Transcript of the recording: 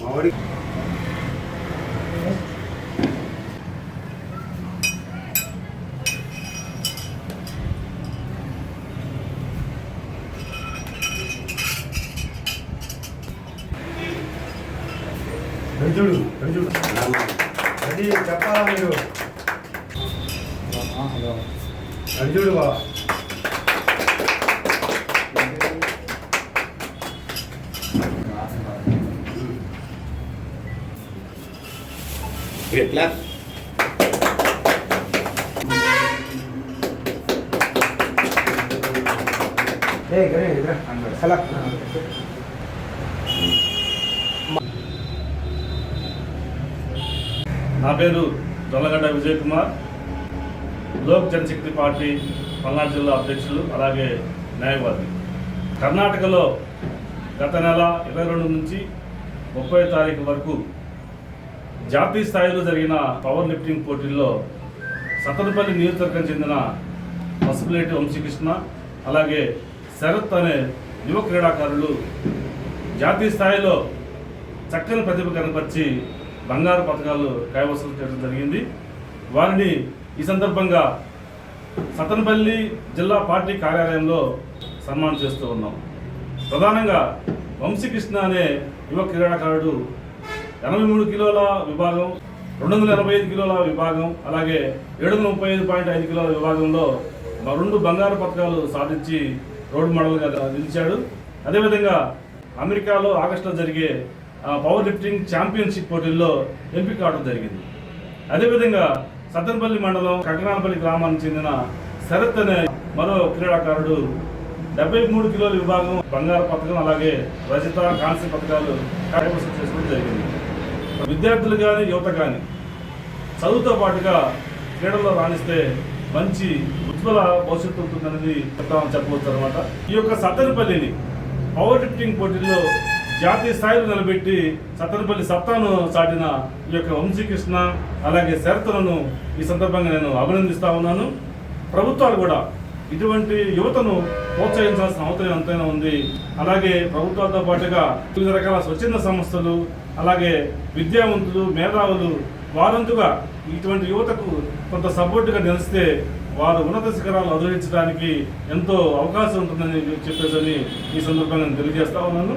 머리. 연줄로, 연줄로. 어디 자빠라미로. 아, 네. 그럼. 연줄로 봐. 네. 아, 네. ఇద్రా సలా నా పేరు జొల్లగడ్డ విజయ్ కుమార్ లోక్ జనశక్తి పార్టీ పల్నాడు జిల్లా అధ్యక్షులు అలాగే న్యాయవాది. కర్ణాటకలో గత నెల ఇరవై రెండు నుంచి ముప్పై తారీఖు వరకు జాతీయ స్థాయిలో జరిగిన పవర్ లిఫ్టింగ్ పోటీల్లో సత్తనపల్లి నియోజకవర్గం చెందిన పసుపులేటి వంశీకృష్ణ అలాగే శరత్ అనే యువ క్రీడాకారులు జాతీయ స్థాయిలో చక్కని ప్రతిభ కనపరిచి బంగారు పథకాలు కైవసం చేయడం జరిగింది. వారిని ఈ సందర్భంగా సతనపల్లి జిల్లా పార్టీ కార్యాలయంలో సన్మానం చేస్తూ ఉన్నాం. ప్రధానంగా వంశీకృష్ణ అనే యువ క్రీడాకారుడు ఎనభై మూడు కిలోల విభాగం రెండు వందల ఎనభై ఐదు కిలోల విభాగం అలాగే ఏడు వందల ముప్పై ఐదు పాయింట్ ఐదు కిలోల విభాగంలో రెండు బంగారు పథకాలు సాధించి రోడ్ మోడల్గా నిలిచాడు. అదేవిధంగా అమెరికాలో ఆగస్టులో జరిగే పవర్ లిఫ్టింగ్ ఛాంపియన్షిప్ పోటీల్లో ఎంపిక కావడం జరిగింది. అదేవిధంగా సత్తెనపల్లి మండలం కట్టనాలపల్లి గ్రామానికి చెందిన శరత్ అనే మరో క్రీడాకారుడు డెబ్బై మూడు కిలోల విభాగం బంగారు పథకం అలాగే రజిత కాంస్య పథకాలు కైవసం చేసుకోవడం జరిగింది. విద్యార్థులు కానీ యువత కానీ చదువుతో పాటుగా క్రీడల్లో రాణిస్తే మంచి ఉజ్వల భవిష్యత్తు ఉంటుందనేది చెప్తామని చెప్పవచ్చు అనమాట ఈ యొక్క సత్తెనపల్లిని పవర్ లిఫ్టింగ్ పోటీల్లో జాతీయ స్థాయిలో నిలబెట్టి సత్తెనపల్లి సత్తాను చాటిన ఈ యొక్క వంశీకృష్ణ అలాగే శరతులను ఈ సందర్భంగా నేను అభినందిస్తా ఉన్నాను. ప్రభుత్వాలు కూడా ఇటువంటి యువతను ప్రోత్సహించాల్సిన అవసరం ఎంతైనా ఉంది. అలాగే ప్రభుత్వాలతో పాటుగా వివిధ రకాల స్వచ్ఛంద సంస్థలు అలాగే విద్యావంతులు మేధావులు వారంతుగా ఇటువంటి యువతకు కొంత సపోర్టుగా నిలిస్తే వారు ఉన్నత శిఖరాలు అధిరోహించడానికి ఎంతో అవకాశం ఉంటుందని చెప్పేసి ఈ సందర్భంగా నేను తెలియజేస్తా ఉన్నాను.